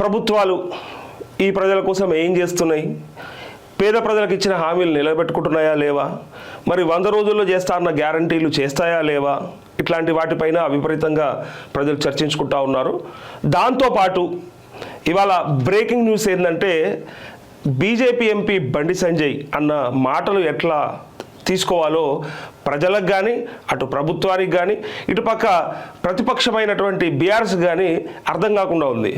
ప్రభుత్వాలు ఈ ప్రజల కోసం ఏం చేస్తున్నాయి? పేద ప్రజలకు ఇచ్చిన హామీలు నిలబెట్టుకుంటున్నాయా లేవా? మరి వంద రోజుల్లో చేస్తా అన్న గ్యారంటీలు చేస్తాయా లేవా? ఇట్లాంటి వాటిపైన విపరీతంగా ప్రజలు చర్చించుకుంటా ఉన్నారు. దాంతోపాటు ఇవాళ బ్రేకింగ్ న్యూస్ ఏంటంటే బీజేపీ ఎంపీ బండి సంజయ్ అన్న మాటలు ఎట్లా తీసుకోవాలో ప్రజలకు కానీ అటు ప్రభుత్వానికి కానీ ఇటుపక్క ప్రతిపక్షమైనటువంటి బీఆర్ఎస్ కానీ అర్థం కాకుండా ఉంది.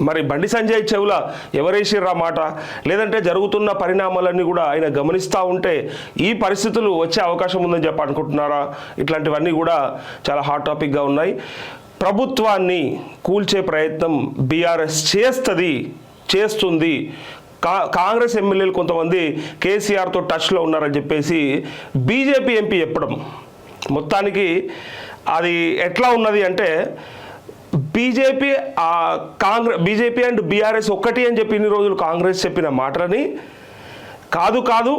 మరి బండి సంజయ్ చెవుల ఎవరేసిర్రా మాట? లేదంటే జరుగుతున్న పరిణామాలన్నీ కూడా ఆయన గమనిస్తూ ఉంటే ఈ పరిస్థితులు వచ్చే అవకాశం ఉందని చెప్పి అనుకుంటున్నారా? ఇట్లాంటివన్నీ కూడా చాలా హాట్ టాపిక్గా ఉన్నాయి. ప్రభుత్వాన్ని కూల్చే ప్రయత్నం బీఆర్ఎస్ చేస్తుంది చేస్తుంది. కా కాంగ్రెస్ ఎమ్మెల్యేలు కొంతమంది కేసీఆర్తో టచ్లో ఉన్నారని చెప్పేసి బీజేపీ ఎంపీ చెప్పడం. మొత్తానికి అది ఎట్లా ఉన్నది అంటే BJP Congress BJP and BRS ఒక్కటి అని చెప్పి ఇన్ని రోజులు కాంగ్రెస్ చెప్పిన మాటలని కాదు కాదు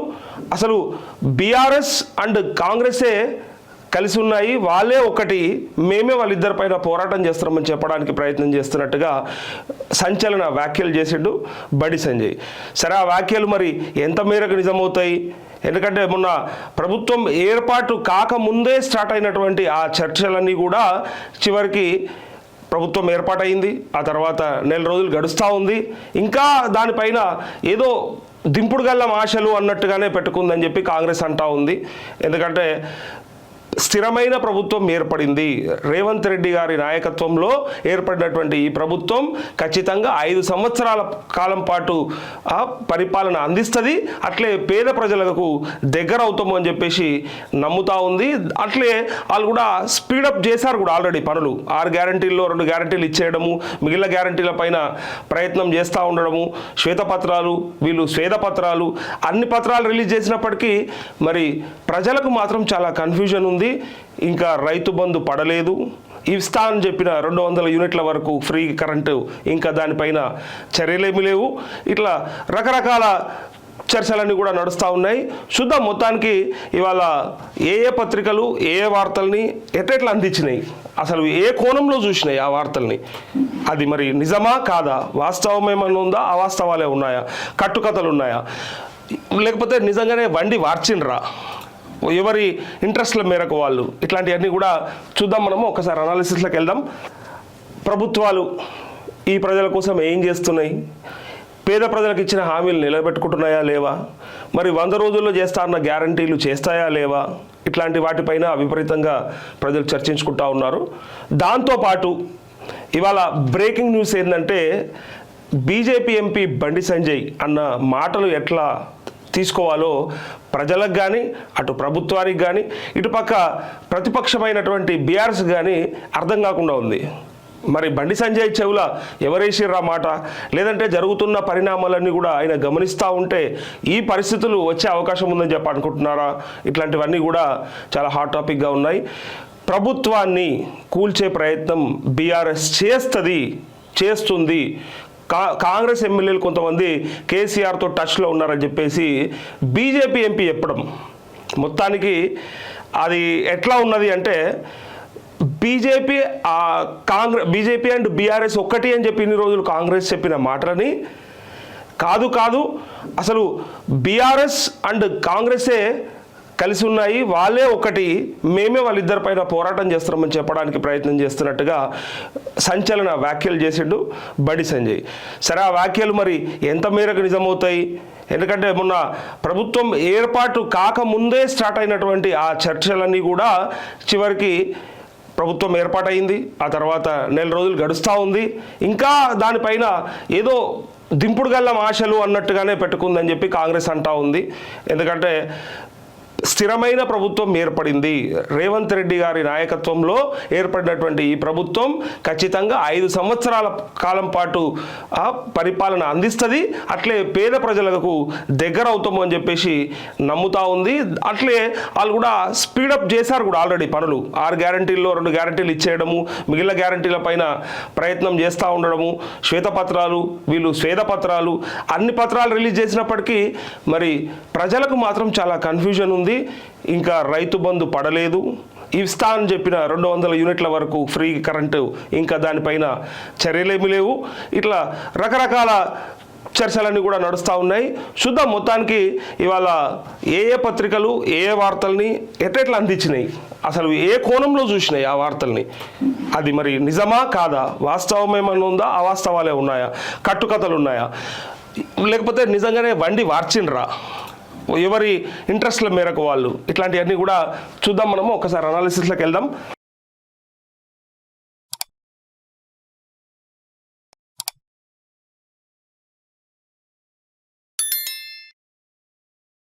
అసలు బీఆర్ఎస్ అండ్ కాంగ్రెసే కలిసి ఉన్నాయి వాళ్ళే ఒకటి మేమే వాళ్ళిద్దరి పైన పోరాటం చేస్తున్నామని చెప్పడానికి ప్రయత్నం చేస్తున్నట్టుగా సంచలన వ్యాఖ్యలు చేసిండు బడి సంజయ్. సరే ఆ వ్యాఖ్యలు మరి ఎంత మేరకు నిజమవుతాయి? ఎందుకంటే మొన్న ప్రభుత్వం ఏర్పాటు కాకముందే స్టార్ట్ అయినటువంటి ఆ చర్చలన్నీ కూడా చివరికి ప్రభుత్వం ఏర్పాటైంది ఆ తర్వాత నెల రోజులు గడుస్తూ ఉంది. ఇంకా దానిపైన ఏదో దింపుడు గల్లం ఆశలు అన్నట్టుగానే పెట్టుకుందని చెప్పి కాంగ్రెస్ అంటా ఉంది. ఎందుకంటే స్థిరమైన ప్రభుత్వం ఏర్పడింది. రేవంత్ రెడ్డి గారి నాయకత్వంలో ఏర్పడినటువంటి ఈ ప్రభుత్వం ఖచ్చితంగా ఐదు సంవత్సరాల కాలం పాటు పరిపాలన అందిస్తుంది. అట్లే పేద ప్రజలకు దగ్గర అవుతాము అని చెప్పేసి నమ్ముతా ఉంది. అట్లే వాళ్ళు కూడా స్పీడప్ చేశారు కూడా ఆల్రెడీ పనులు. ఆరు గ్యారంటీల్లో రెండు గ్యారంటీలు ఇచ్చేయడము మిగిలిన గ్యారంటీల పైన ప్రయత్నం చేస్తూ ఉండడము శ్వేతపత్రాలు వీళ్ళు శ్వేతపత్రాలు అన్ని పత్రాలు రిలీజ్ చేసినప్పటికీ మరి ప్రజలకు మాత్రం చాలా కన్ఫ్యూజన్ ఉంది. ఇంకా రైతు బంధు పడలేదు. ఇస్తా అని చెప్పిన రెండు వందల యూనిట్ల వరకు ఫ్రీ కరెంటు ఇంకా దానిపైన చర్యలేమి లేవు. ఇట్లా రకరకాల చర్చలన్నీ కూడా నడుస్తూ ఉన్నాయి. చూద్దాం మొత్తానికి ఇవాళ ఏ ఏ పత్రికలు ఏ ఏ వార్తల్ని ఎట్లెట్లా అందించినాయి? అసలు ఏ కోణంలో చూసినాయి ఆ వార్తల్ని? అది మరి నిజమా కాదా? వాస్తవం ఏమైనా ఉందా? అవాస్తవాలే ఉన్నాయా? కట్టుకథలు ఉన్నాయా? లేకపోతే నిజంగానే వండి వార్చిండ్రా ఎవరి ఇంట్రెస్ట్ల మేరకు వాళ్ళు? ఇట్లాంటివన్నీ కూడా చూద్దాం మనము ఒకసారి అనాలిసిస్లోకి వెళ్దాం. ప్రభుత్వాలు ఈ ప్రజల కోసం ఏం చేస్తున్నాయి? పేద ప్రజలకు ఇచ్చిన హామీలు నిలబెట్టుకుంటున్నాయా లేవా? మరి వంద రోజుల్లో చేస్తా అన్న గ్యారంటీలు చేస్తాయా లేవా? ఇట్లాంటి వాటిపైన విపరీతంగా ప్రజలు చర్చించుకుంటా ఉన్నారు. దాంతోపాటు ఇవాళ బ్రేకింగ్ న్యూస్ ఏంటంటే బీజేపీ ఎంపీ బండి సంజయ్ అన్న మాటలు ఎట్లా తీసుకోవాలో ప్రజలకు కానీ అటు ప్రభుత్వానికి కానీ ఇటుపక్క ప్రతిపక్షమైనటువంటి బీఆర్ఎస్ కానీ అర్థం కాకుండా ఉంది. మరి బండి సంజయ్ చెవుల ఎవరేసిర్రా మాట? లేదంటే జరుగుతున్న పరిణామాలన్నీ కూడా ఆయన గమనిస్తూ ఉంటే ఈ పరిస్థితులు వచ్చే అవకాశం ఉందని చెప్పి అనుకుంటున్నారా? ఇట్లాంటివన్నీ కూడా చాలా హాట్ టాపిక్గా ఉన్నాయి. ప్రభుత్వాన్ని కూల్చే ప్రయత్నం బీఆర్ఎస్ చేస్తుంది చేస్తుంది. కాంగ్రెస్ ఎమ్మెల్యేలు కొంతమంది కేసీఆర్తో టచ్లో ఉన్నారని చెప్పేసి బీజేపీ ఎంపీ చెప్పడం. మొత్తానికి అది ఎట్లా ఉన్నది అంటే BJP Congress BJP and BRS ఒక్కటి అని చెప్పి ఇన్ని రోజులు కాంగ్రెస్ చెప్పిన మాటలని కాదు కాదు అసలు బీఆర్ఎస్ అండ్ కాంగ్రెసే కలిసి ఉన్నాయి. వాళ్ళే ఒకటి మేమే వాళ్ళిద్దరి పైన పోరాటం చేస్తున్నామని చెప్పడానికి ప్రయత్నం చేస్తున్నట్టుగా సంచలన వ్యాఖ్యలు చేసిండు బడి సంజయ్. సరే ఆ వ్యాఖ్యలు మరి ఎంత మేరకు నిజమవుతాయి? ఎందుకంటే మొన్న ప్రభుత్వం ఏర్పాటు కాకముందే స్టార్ట్ అయినటువంటి ఆ చర్చలన్నీ కూడా చివరికి ప్రభుత్వం ఏర్పాటైంది ఆ తర్వాత నెల రోజులు గడుస్తూ ఉంది. ఇంకా దానిపైన ఏదో దింపుడు గల్లం ఆశలు అన్నట్టుగానే పెట్టుకుందని చెప్పి కాంగ్రెస్ అంటా ఉంది. ఎందుకంటే స్థిరమైన ప్రభుత్వం ఏర్పడింది. రేవంత్ రెడ్డి గారి నాయకత్వంలో ఏర్పడినటువంటి ఈ ప్రభుత్వం ఖచ్చితంగా ఐదు సంవత్సరాల కాలం పాటు పరిపాలన అందిస్తుంది. అట్లే పేద ప్రజలకు దగ్గర అవుతాము అని చెప్పేసి నమ్ముతా ఉంది. అట్లే వాళ్ళు కూడా స్పీడప్ చేశారు కూడా ఆల్రెడీ పనులు. ఆరు గ్యారంటీల్లో రెండు గ్యారంటీలు ఇచ్చేయడము మిగిలిన గ్యారంటీల పైన ప్రయత్నం చేస్తూ ఉండడము శ్వేతపత్రాలు వీళ్ళు శ్వేతపత్రాలు అన్ని పత్రాలు రిలీజ్ చేసినప్పటికీ మరి ప్రజలకు మాత్రం చాలా కన్ఫ్యూజన్ ఉంది. ఇంకా రైతు బంధు పడలేదు. ఇస్తా అని చెప్పిన రెండు వందల యూనిట్ల వరకు ఫ్రీ కరెంటు ఇంకా దానిపైన చర్యలేమి లేవు. ఇట్లా రకరకాల చర్చలన్నీ కూడా నడుస్తూ ఉన్నాయి. చూద్దాం మొత్తానికి ఇవాళ ఏ ఏ పత్రికలు ఏ ఏ వార్తల్ని ఎట్టెట్లా అందించినాయి? అసలు ఏ కోణంలో చూసినాయి ఆ వార్తల్ని? అది మరి నిజమా కాదా? వాస్తవం ఏమన్నా ఉందా? అవాస్తవాలే ఉన్నాయా? కట్టుకథలు ఉన్నాయా? లేకపోతే నిజంగానే వండి వార్చిండ్రా ఎవరి ఇంట్రెస్ట్ల మేరకు వాళ్ళు? ఇట్లాంటివన్నీ కూడా చూద్దాం మనము. ఒకసారి అనాలిసిస్లోకి వెళ్దాం.